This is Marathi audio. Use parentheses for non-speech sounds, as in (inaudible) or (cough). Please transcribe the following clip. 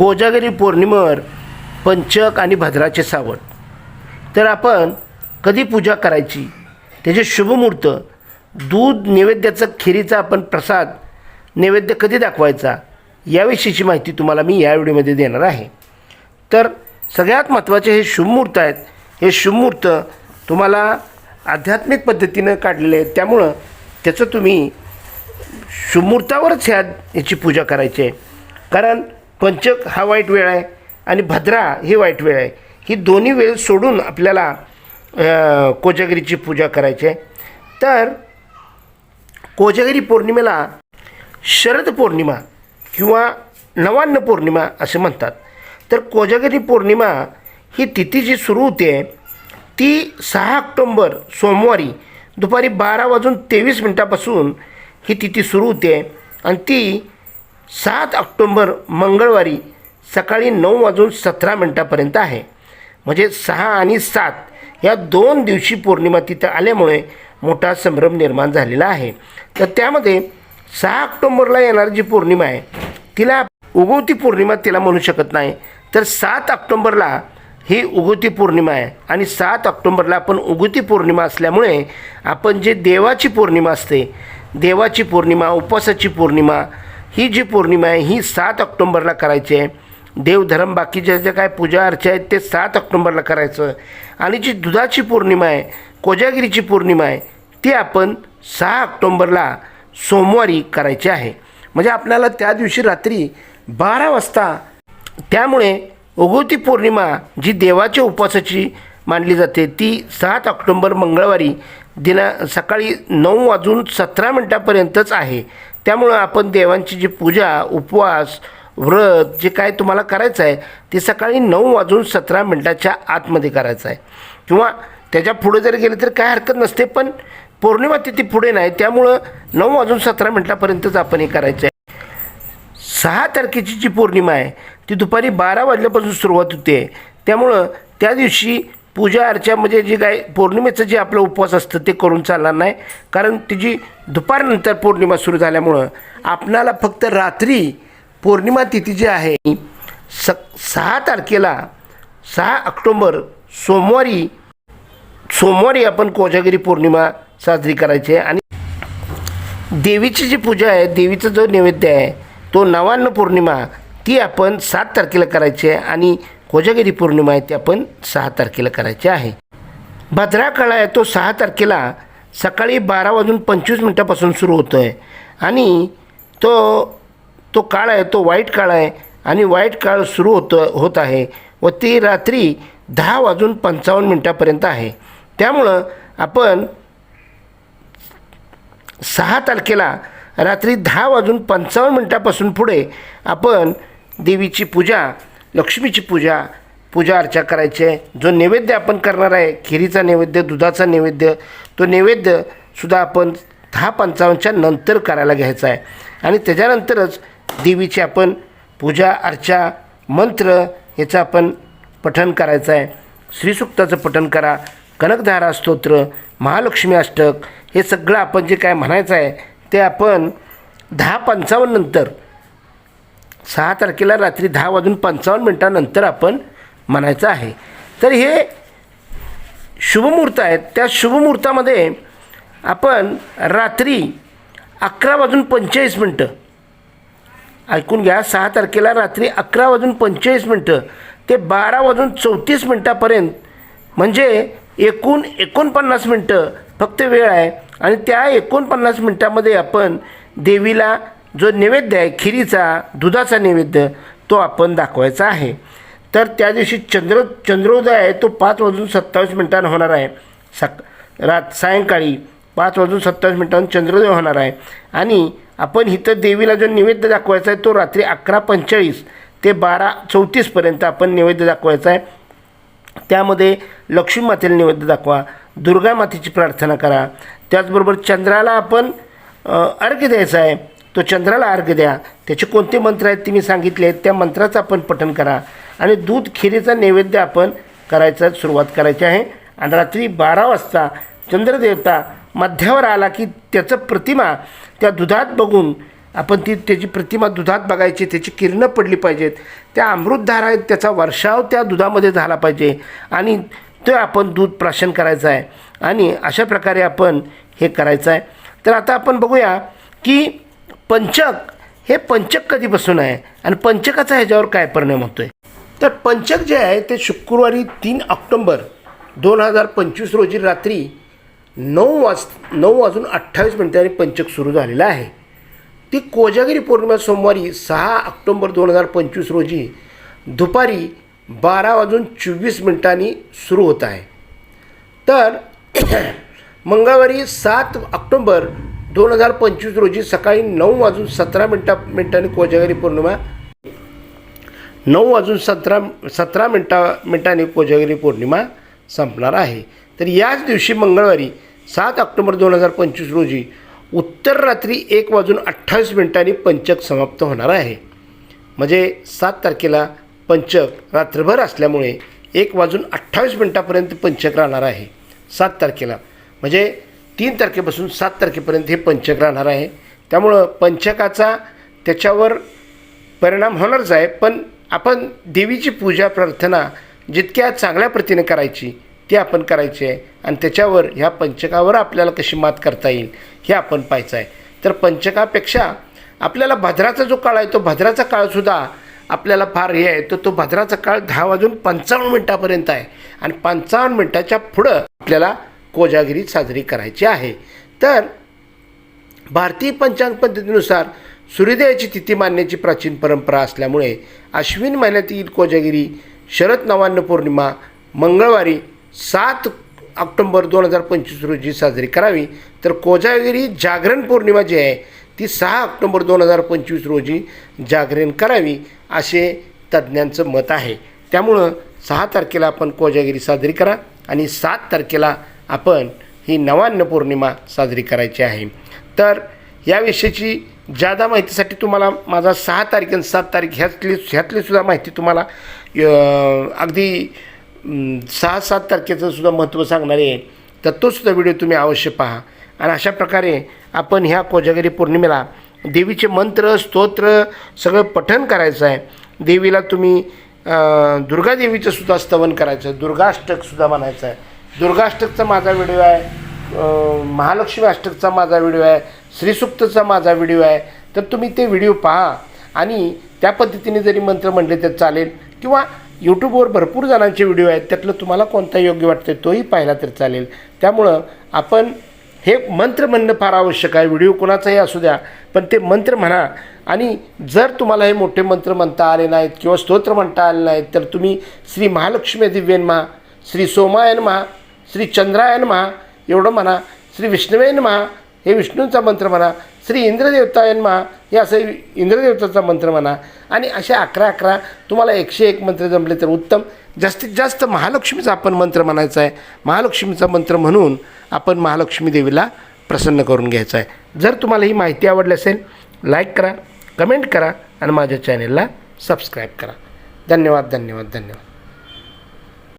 कोजागरी पौर्णिमेवर पंचक आणि भद्राचे सावट. तर आपण कधी पूजा करायची? त्याचे शुभमुहूर्त दूध नैवेद्याचा खिरीचा आपण प्रसाद नैवेद्य कधी दाखवायचा? याविषयीची माहिती तुम्हाला मी या व्हिडिओमध्ये देणार आहे. तर सगळ्यात महत्त्वाचे हे शुभमुहूर्त आहेत. हे शुभमुहूर्त तुम्हाला आध्यात्मिक पद्धतीनं काढलेले आहेत. त्यामुळं त्याचं तुम्ही शुभमुहूर्तावरच ह्या याची पूजा करायची आहे. कारण पंचक हा वाईट वेळ आहे आणि भद्रा ही वाईट वेळ आहे. ही दोन्ही वेळ सोडून आपल्याला कोजागिरीची पूजा करायची आहे. तर कोजागिरी पौर्णिमेला शरद पौर्णिमा किंवा नवान्न पौर्णिमा असे म्हणतात. तर कोजागिरी पौर्णिमा ही तिथी जी सुरू होते ती सहा ऑक्टोंबर सोमवारी दुपारी बारा वाजून तेवीस मिनटापासून ही तिथी सुरू होते. आणि ती सात ऑक्टोंबर मंगळवारी सकाळी नऊ वाजून सतरा मिनटापर्यंत आहे. म्हणजे सहा आणि सात या दोन दिवशी पौर्णिमा तिथं आल्यामुळे मोठा संभ्रम निर्माण झालेला आहे. तर त्यामध्ये सहा ऑक्टोंबरला येणारी जी पौर्णिमा आहे तिला उगवती पौर्णिमा तिला म्हणू शकत नाही. तर सात ऑक्टोंबरला ही उगवती पौर्णिमा आहे आणि सात ऑक्टोंबरला आपण उगवती पौर्णिमा असल्यामुळे आपण जे देवाची पौर्णिमा असते देवाची पौर्णिमा उपवासाची पौर्णिमा ही जी पौर्णिमा आहे ही सात ऑक्टोंबरला करायची आहे. देवधर्म बाकीच्या ज्या काय पूजा अर्चा आहेत ते सात ऑक्टोंबरला करायचं. आणि जी दुधाची पौर्णिमा आहे कोजागिरीची पौर्णिमा आहे ती आपण सहा ऑक्टोंबरला सोमवारी करायची आहे. म्हणजे आपल्याला त्या दिवशी रात्री बारा वाजता त्यामुळे उगवती पौर्णिमा जी देवाच्या उपवासाची मानली जाते ती सात ऑक्टोंबर मंगळवारी दिना सकाळी नऊ वाजून सतरा मिनटापर्यंतच आहे. त्यामुळं आपण देवांची जी पूजा उपवास व्रत जे काय तुम्हाला करायचं आहे ते सकाळी नऊ वाजून सतरा मिनटाच्या आतमध्ये करायचं आहे. किंवा त्याच्या पुढे जर गेले तर काय हरकत नसते पण पौर्णिमा तिथे पुढे नाही. त्यामुळं नऊ वाजून सतरा मिनटापर्यंतच आपण हे करायचं आहे. सहा तारखेची जी पौर्णिमा आहे ती दुपारी बारा वाजल्यापासून सुरुवात होते. त्यामुळं त्या दिवशी पूजा अर्चा म्हणजे जी काय पौर्णिमेचं जे आपलं उपवास असतं ते करून चालणार नाही. कारण तिची दुपारनंतर पौर्णिमा सुरू झाल्यामुळं आपणाला फक्त रात्री पौर्णिमा तिथी जी आहे स सहा तारखेला सहा ऑक्टोंबर सोमवारी सोमवारी आपण कोजागिरी पौर्णिमा साजरी करायची आहे. आणि देवीची जी पूजा आहे देवीचा जो नैवेद्य आहे तो नवान्न पौर्णिमा ती आपण सात तारखेला करायची आहे. आणि कोजागिरी पौर्णिमा आहे ती आपण सहा तारखेला करायची आहे. भद्रा काळ आहे तो सहा तारखेला सकाळी बारा वाजून पंचवीस मिनटापासून सुरू होतो आहे आणि तो तो काळ आहे तो वाईट काळ आहे आणि वाईट काळ सुरू होतो होत आहे व ती रात्री दहा वाजून पंचावन्न मिनटापर्यंत आहे. त्यामुळं आपण सहा तारखेला रात्री दहा वाजून पंचावन्न मिनटापासून पुढे आपण देवीची पूजा लक्ष्मीची पूजा पूजा अर्चा करायची. आहे जो नैवेद्य आपण करणार आहे खिरीचा नैवेद्य दुधाचा नैवेद्य तो नैवेद्यसुद्धा आपण दहा पंचावन्नच्या नंतर करायला घ्यायचा आहे. आणि त्याच्यानंतरच देवीची आपण पूजा अर्चा मंत्र याचं आपण पठन करायचं आहे. श्रीसुक्ताचं पठन करा कनकधारा स्तोत्र महालक्ष्मी अष्टक हे सगळं आपण जे काय म्हणायचं आहे ते आपण दहा पंचावन्न नंतर सहा तारखेला रात्री दहा वाजून पंचावन्न मिनटानंतर आपण म्हणायचं आहे. तर हे शुभमुहूर्त आहेत. त्या शुभमुहूर्तामध्ये आपण रात्री अकरा वाजून पंचेचाळीस मिनटं ऐकून घ्या सहा तारखेला रात्री अकरा वाजून पंचेचाळीस मिनटं ते बारा वाजून चौतीस मिनटापर्यंत म्हणजे एकूण एकोणपन्नास मिनटं फक्त वेळ आहे. आणि त्या एकोणपन्नास मिनटामध्ये आपण देवीला जो नैवेद्य आहे खिरीचा दुधाचा नैवेद्य तो आपण दाखवायचा आहे. तर त्या दिवशी चंद्र चंद्रोदय आहे तो पाच वाजून सत्तावीस मिनटांना होणार आहे. सक रात सायंकाळी पाच वाजून सत्तावीस मिनटांनी चंद्रोदय होणार आहे. आणि आपण इथं देवीला जो नैवेद्य दाखवायचा आहे तो रात्री अकरा पंचेचाळीस ते बारा चौतीसपर्यंत आपण नैवेद्य दाखवायचा आहे. त्यामध्ये लक्ष्मी मातेला नैवेद्य दाखवा दुर्गा मातेची प्रार्थना करा. त्याचबरोबर चंद्राला आपण अर्घ्य द्यायचा आहे. तो चंद्राला अर्घ्य द्या. त्याचे कोणते मंत्र आहेत ते मी सांगितले आहेत त्या मंत्राचं आपण पठन करा. आणि दूध खिरीचा नैवेद्य आपण करायचा सुरुवात करायची आहे. आणि रात्री बारा वाजता चंद्रदेवता मध्यावर आला की त्याचं प्रतिमा त्या दुधात बघून आपण ती त्याची प्रतिमा दुधात बघायची त्याची किरणं पडली पाहिजेत. त्या अमृतधारा आहेत त्याचा वर्षाव त्या दुधामध्ये झाला पाहिजे. आणि ते आपण दूध प्राशन करायचं आहे. आणि अशा प्रकारे आपण हे करायचं आहे. तर आता आपण बघूया की पंचक हे पंचक कधीपासून आहे? आणि पंचकाचा ह्याच्यावर काय परिणाम होतो आहे तर पंचक जे आहे ते शुक्रवारी तीन ऑक्टोंबर दोन हजार पंचवीस रोजी रात्री नऊ वाज नऊ वाजून अठ्ठावीस मिनिटांनी पंचक सुरू झालेलं आहे. ती कोजागिरी पौर्णिमा सोमवारी सहा ऑक्टोंबर दोन हजार पंचवीस रोजी दुपारी बारा वाजून चोवीस मिनिटांनी सुरू होत आहे. तर (clears throat) मंगळवारी सात ऑक्टोंबर दोन हजार पंचवीस रोजी सकाळी नऊ वाजून सतरा मिनटा मिनिटांनी कोजागिरी पौर्णिमा. नऊ वाजून सतरा सतरा मिनटा मिनिटांनी कोजागिरी पौर्णिमा संपणार आहे. तर याच दिवशी मंगळवारी सात ऑक्टोबर दोन हजार पंचवीस रोजी उत्तर रात्री एक वाजून अठ्ठावीस मिनिटांनी पंचक समाप्त होणार आहे. म्हणजे सात तारखेला पंचक रात्रभर असल्यामुळे एक वाजून अठ्ठावीस मिनटापर्यंत पंचक राहणार आहे. सात तारखेला. म्हणजे तीन तारखेपासून सात तारखेपर्यंत हे पंचक राहणार आहे. त्यामुळं पंचकाचा त्याच्यावर परिणाम होणारच आहे पण आपण देवीची पूजा प्रार्थना जितक्या चांगल्या प्रतीने करायची ती आपण करायची आहे. आणि त्याच्यावर ह्या पंचकावर आपल्याला कशी मात करता येईल हे आपण पाहायचं आहे. तर पंचकापेक्षा आपल्याला भद्राचा जो काळ आहे तो भद्राचा काळसुद्धा आपल्याला फार हे आहे. तर तो भद्राचा काळ दहा वाजून पंचावन्न मिनटापर्यंत आहे. आणि पंचावन्न मिनटाच्या पुढं आपल्याला कोजागिरी साजरी करायची आहे. तर भारतीय पंचांग पद्धतीनुसार सूर्योदयाची तिथी मानण्याची प्राचीन परंपरा असल्यामुळे अश्विन महिन्यातील कोजागिरी शरद नवान्न पौर्णिमा मंगळवारी सात ऑक्टोंबर दोन हजार पंचवीस रोजी साजरी करावी. तर कोजागिरी जागरण पौर्णिमा जी आहे ती सहा ऑक्टोंबर दोन हजार पंचवीस रोजी जागरण करावी असे तज्ज्ञांचं मत आहे. त्यामुळं सहा तारखेला आपण कोजागिरी साजरी करा आणि सात तारखेला आपण ही नवान्न पौर्णिमा साजरी करायची आहे. तर याविषयीची जादा माहितीसाठी तुम्हाला माझा सहा तारीख आणि सात तारीख ह्यातली ह्यातली सुद्धा माहिती तुम्हाला अगदी सहा सात तारखेचं सुद्धा महत्त्व सांगणार आहे. तर तोसुद्धा व्हिडिओ तुम्ही अवश्य पहा. आणि अशा प्रकारे आपण ह्या कोजागिरी पौर्णिमेला देवीचे मंत्र स्तोत्र सगळं पठण करायचं आहे. देवीला तुम्ही अं, दुर्गादेवीचं सुद्धा स्तवन करायचं आहे. दुर्गाष्टकसुद्धा म्हणायचं आहे. दुर्गाष्टकचा माझा व्हिडिओ आहे. महालक्ष्मी अष्टकचा माझा व्हिडिओ आहे. श्रीसुक्तचा माझा व्हिडिओ आहे. तर तुम्ही ते व्हिडिओ पहा. आणि त्या पद्धतीने जरी मंत्र म्हणले तर चालेल. किंवा यूट्यूबवर भरपूर जणांचे व्हिडिओ आहेत. त्यातलं तुम्हाला कोणता योग्य वाटतं तोही पाहिला तर चालेल. त्यामुळं आपण हे मंत्र म्हणणं फार आवश्यक आहे. व्हिडिओ कोणाचाही असू द्या. पण ते मंत्र म्हणा. आणि जर तुम्हाला हे मोठे मंत्र म्हणता आले नाहीत किंवा स्तोत्र म्हणता आले नाहीत तर तुम्ही श्री महालक्ष्मी दिव्यन महा श्री सोमायन महा श्री चंद्रायन महा एवढं म्हणा. श्री विष्णुवेन महा हे विष्णूंचा मंत्र म्हणा. श्री इंद्रदेवतायन महा हे असं इंद्रदेवताचा मंत्र म्हणा. आणि असे अकरा अकरा तुम्हाला एकशे एक मंत्र जमले तर उत्तम. जास्तीत जास्त महालक्ष्मीचा आपण मंत्र म्हणायचा आहे. महालक्ष्मीचा मंत्र म्हणून आपण महालक्ष्मी देवीला प्रसन्न करून घ्यायचं आहे. जर तुम्हाला ही माहिती आवडली असेल लाईक करा कमेंट करा आणि माझ्या चॅनेलला सबस्क्राईब करा. धन्यवाद धन्यवाद धन्यवाद.